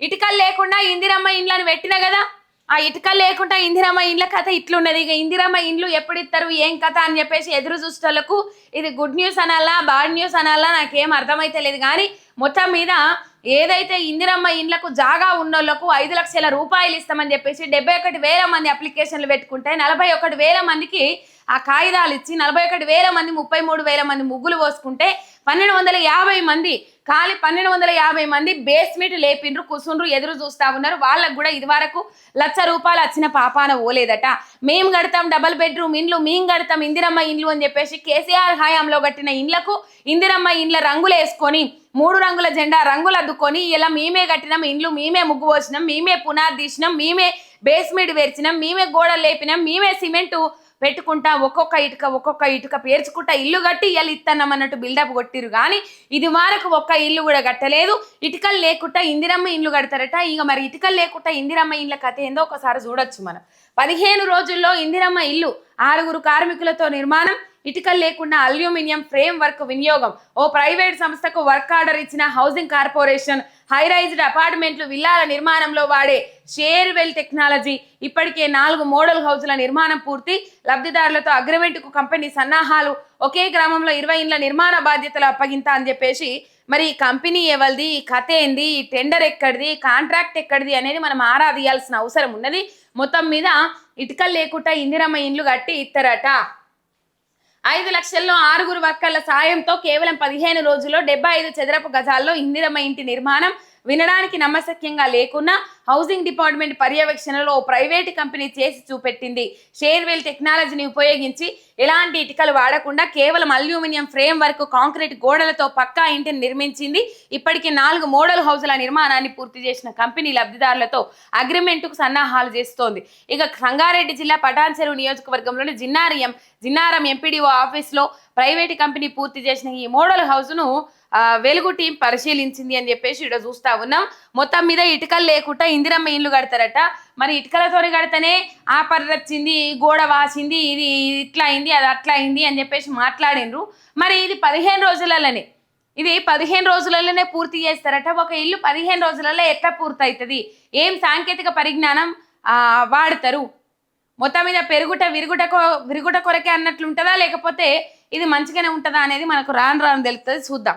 ఇటుకలు లేకుండా ఇందిరమ్మ ఇండ్లను పెట్టిన కదా? ఆ ఇటుకలు లేకుండా ఇందిరమ్మ ఇండ్ల కథ ఇట్లున్నది. ఇక ఇందిరమ్మ ఇండ్లు ఎప్పుడు ఇస్తారు ఏం కథ అని చెప్పేసి ఎదురు చూసేటోళ్ళకు ఇది గుడ్ న్యూస్ అనాలా బాడ్ న్యూస్ అనాలా నాకేం అర్థమైతే లేదు. కానీ మొత్తం మీద ఏదైతే ఇందిరమ్మ ఇండ్లకు జాగా ఉన్నోళ్ళకు ఐదు లక్షల రూపాయలు ఇస్తామని చెప్పేసి డెబ్బై ఒకటి వేల మంది అప్లికేషన్లు పెట్టుకుంటే నలభై ఒకటి వేల మందికి ఆ కాగితాలు ఇచ్చి నలభై ఒకటి వేల మంది ముప్పై మూడు వేల మంది ముగ్గులు పోసుకుంటే పన్నెండు వందల యాభై మంది ఖాళీ పన్నెండు వందల యాభై మంది బేస్మెంట్ లేపిండ్రు కుసుండ్రు ఎదురు చూస్తా ఉన్నారు. వాళ్ళకు కూడా ఇది వరకు లక్ష రూపాయలు వచ్చిన పాపాన ఓలేదట మేము కడతాం డబల్ బెడ్రూమ్ ఇండ్లు మేము కడతాం ఇందిరమ్మ ఇండ్లు అని చెప్పేసి కేసీఆర్ హయాంలో కట్టిన ఇండ్లకు ఇందిరమ్మ ఇండ్ల రంగులు వేసుకొని మూడు రంగుల జెండా రంగులు అద్దుకొని ఇలా మేమే కట్టినాం ఇండ్లు మేమే ముగ్గు పోసినాం మేమే పునాది తీసినాం మేమే బేస్మెంట్ వేర్చినాం మేమే గోడలు లేపినాం మేమే సిమెంటు పెట్టుకుంటా ఒక్కొక్క ఇటుక ఒక్కొక్క ఇటుక పేర్చుకుంటా ఇల్లు కట్టి ఇవాళ ఇత్తన్నాం అన్నట్టు బిల్డప్ కొట్టిరు కానీ ఇది వరకు ఒక్క ఇల్లు కూడా కట్టలేదు. ఇటుకలు లేకుండా ఇందిరమ్మ ఇల్లు కడతారట. ఇక మరి ఇటుకలు లేకుండా ఇందిరమ్మ ఇళ్ళ కథ ఏందో ఒకసారి చూడొచ్చు మనం. పదిహేను రోజుల్లో ఇందిరమ్మ ఇల్లు ఆరుగురు కార్మికులతో నిర్మాణం. ఇటుకలు లేకుండా అల్యూమినియం ఫ్రేమ్ వర్క్ వినియోగం. ఓ ప్రైవేట్ సంస్థకు వర్క్ ఆర్డర్ ఇచ్చిన హౌసింగ్ కార్పొరేషన్ హైరైజ్డ్ అపార్ట్మెంట్లు విల్లాల నిర్మాణంలో వాడే షేర్ వెల్ టెక్నాలజీ ఇప్పటికే నాలుగు మోడల్ హౌస్ల నిర్మాణం పూర్తి. లబ్ధిదారులతో అగ్రిమెంట్కు కంపెనీ సన్నాహాలు. ఒకే గ్రామంలో ఇరవై ఇండ్ల నిర్మాణ బాధ్యతలు అప్పగింత అని చెప్పేసి మరి ఈ కంపెనీ ఎవరిది? ఈ కథ ఏంది? ఈ టెండర్ ఎక్కడిది? కాంట్రాక్ట్ ఎక్కడిది అనేది మనం ఆరా తీయాల్సిన అవసరం ఉన్నది. మొత్తం మీద ఇటుకలు లేకుండా ఇందిరమ్మ ఇండ్లు కట్టి ఇస్తారట ఐదు లక్షల్లో ఆరుగురు వర్కర్ల సాయంతో కేవలం పదిహేను రోజుల్లో డెబ్బై ఐదు చదరపు గజాల్లో ఇందిరమ్మ ఇంటి నిర్మాణం వినడానికి నమ్మశక్యంగా లేకున్నా హౌసింగ్ డిపార్ట్మెంట్ పర్యవేక్షణలో ప్రైవేట్ ప్రైవేటు కంపెనీ చేసి చూపెట్టింది. షేర్వెల్ టెక్నాలజీని ఉపయోగించి ఎలాంటి ఇటుకలు వాడకుండా కేవలం అల్యూమినియం ఫ్రేమ్ వర్క్ కాంక్రీట్ గోడలతో పక్కా ఇంటిని నిర్మించింది. ఇప్పటికే నాలుగు మోడల్ హౌసుల నిర్మాణాన్ని పూర్తి చేసిన కంపెనీ లబ్ధిదారులతో అగ్రిమెంటుకు సన్నాహాలు చేస్తోంది. ఇక సంగారెడ్డి జిల్లా పటాన్ చెరువు నియోజకవర్గంలోని జిన్నారయం జిన్నారం ఎంపీడీఓ ఆఫీస్లో ప్రైవేటు కంపెనీ పూర్తి చేసిన ఈ మోడల్ హౌస్ను వెలుగు టీం పరిశీలించింది అని చెప్పేసి ఇక్కడ చూస్తా ఉన్నాం. మొత్తం మీద ఇటుకలు లేకుండా ఇందిరమ్మ ఇల్లు కడతారట. మరి ఇటుకలతోని కడితేనే ఆ పర్ర గోడ వాసింది ఇది ఇట్లా అయింది అది అట్లా అయింది అని చెప్పేసి మాట్లాడిండ్రు మరి ఇది పదిహేను రోజులలోనే ఇది పదిహేను రోజులలోనే పూర్తి చేస్తారట. ఒక ఇల్లు పదిహేను రోజులలో ఎట్లా పూర్తవుతుంది ఏం సాంకేతిక పరిజ్ఞానం వాడతారు? మొత్తం మీద పెరుగుట విరుగుట విరుగుట కొరకే అన్నట్లు ఉంటుందా లేకపోతే ఇది మంచిగానే ఉంటుందా అనేది మనకు రాను రాను తెలుస్తుంది చూద్దాం.